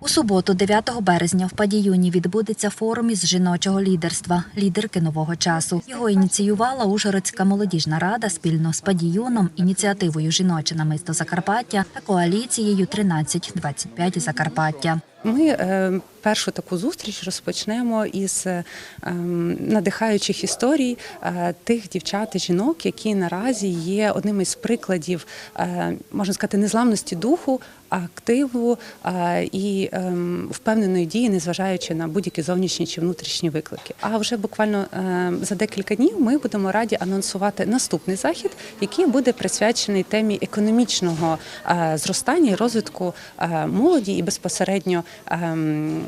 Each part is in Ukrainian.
У суботу, 9 березня, в Падіюні відбудеться форум із жіночого лідерства Лідерки нового часу. Його ініціювала Ужгородська молодіжна рада спільно з Падіюном, ініціативою Жіноче намисто Закарпаття та коаліцією «13-25 Закарпаття. Ми е, першу таку зустріч розпочнемо із е, ем, надихаючих історій е, тих дівчат і жінок, які наразі є одним із прикладів, можна сказати, незламності духу, активу і ем, впевненої дії, незважаючи на будь-які зовнішні чи внутрішні виклики. А вже буквально за декілька днів ми будемо раді анонсувати наступний захід, який буде присвячений темі економічного зростання і розвитку молоді і безпосередньо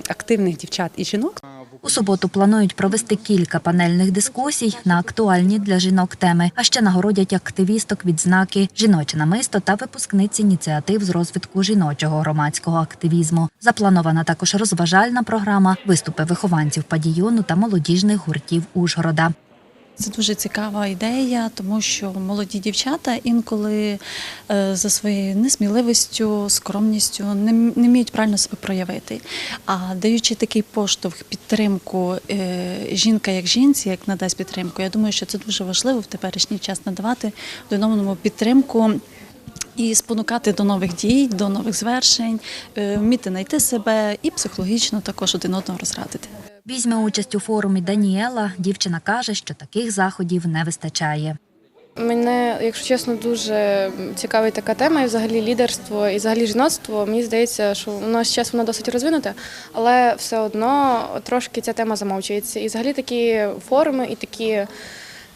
активних дівчат і жінок. У суботу планують провести кілька панельних дискусій на актуальні для жінок теми, а ще нагородять активісток відзнаки жіноче намисто та випускниць ініціатив з розвитку жіночого громадського активізму. Запланована також розважальна програма, виступи вихованців падіюну та молодіжних гуртів Ужгорода. Це дуже цікава ідея, тому що молоді дівчата інколи е, за своєю несміливістю, скромністю не, вміють правильно себе проявити. А даючи такий поштовх, підтримку е, жінка як жінці, як надасть підтримку, я думаю, що це дуже важливо в теперішній час надавати одному підтримку. І спонукати до нових дій, до нових звершень, е, вміти знайти себе і психологічно також один одного розрадити. Візьме участь у форумі Даніела. Дівчина каже, що таких заходів не вистачає. Мене, якщо чесно, дуже цікавить така тема, і взагалі лідерство, і взагалі жіноцтво. Мені здається, що у нас час воно досить розвинуте, але все одно трошки ця тема замовчується. І взагалі такі форуми і такі.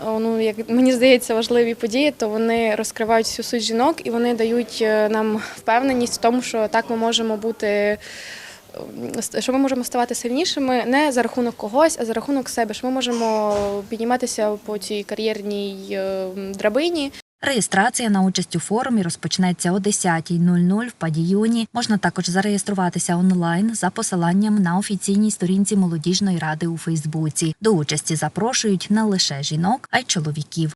Ну, як мені здається, важливі події, то вони розкривають всю суть жінок і вони дають е, нам впевненість в тому, що так ми можемо бути, що ми можемо ставати сильнішими не за рахунок когось, а за рахунок себе. Що ми можемо підніматися по цій кар'єрній е, драбині. Реєстрація на участь у форумі розпочнеться о 10.00 в Падіюні. Можна також зареєструватися онлайн за посиланням на офіційній сторінці молодіжної ради у Фейсбуці. До участі запрошують не лише жінок, а й чоловіків.